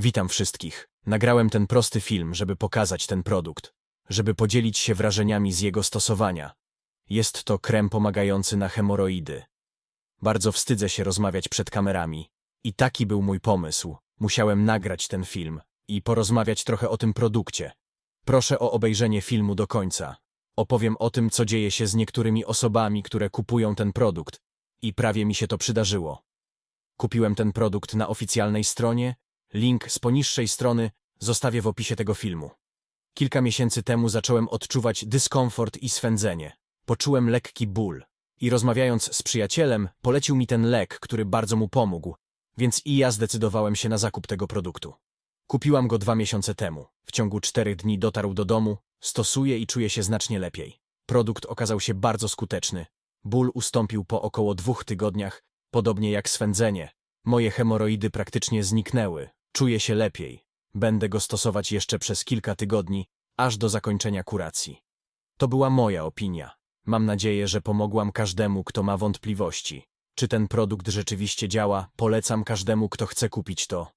Witam wszystkich. Nagrałem ten prosty film, żeby pokazać ten produkt, żeby podzielić się wrażeniami z jego stosowania. Jest to krem pomagający na hemoroidy. Bardzo wstydzę się rozmawiać przed kamerami. I taki był mój pomysł. Musiałem nagrać ten film i porozmawiać trochę o tym produkcie. Proszę o obejrzenie filmu do końca. Opowiem o tym, co dzieje się z niektórymi osobami, które kupują ten produkt. I prawie mi się to przydarzyło. Kupiłem ten produkt na oficjalnej stronie. Link z poniższej strony zostawię w opisie tego filmu. Kilka miesięcy temu zacząłem odczuwać dyskomfort i swędzenie. Poczułem lekki ból. I rozmawiając z przyjacielem, polecił mi ten lek, który bardzo mu pomógł, więc i ja zdecydowałem się na zakup tego produktu. Kupiłam go dwa miesiące temu. W ciągu czterech dni dotarł do domu, stosuję i czuję się znacznie lepiej. Produkt okazał się bardzo skuteczny. Ból ustąpił po około dwóch tygodniach, podobnie jak swędzenie. Moje hemoroidy praktycznie zniknęły. Czuję się lepiej. Będę go stosować jeszcze przez kilka tygodni, aż do zakończenia kuracji. To była moja opinia. Mam nadzieję, że pomogłam każdemu, kto ma wątpliwości. Czy ten produkt rzeczywiście działa? Polecam każdemu, kto chce kupić to.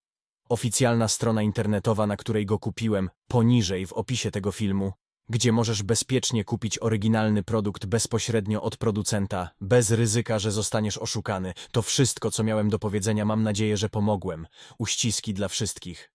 Oficjalna strona internetowa, na której go kupiłem, poniżej w opisie tego filmu, gdzie możesz bezpiecznie kupić oryginalny produkt bezpośrednio od producenta, bez ryzyka, że zostaniesz oszukany. To wszystko, co miałem do powiedzenia. Mam nadzieję, że pomogłem. Uściski dla wszystkich.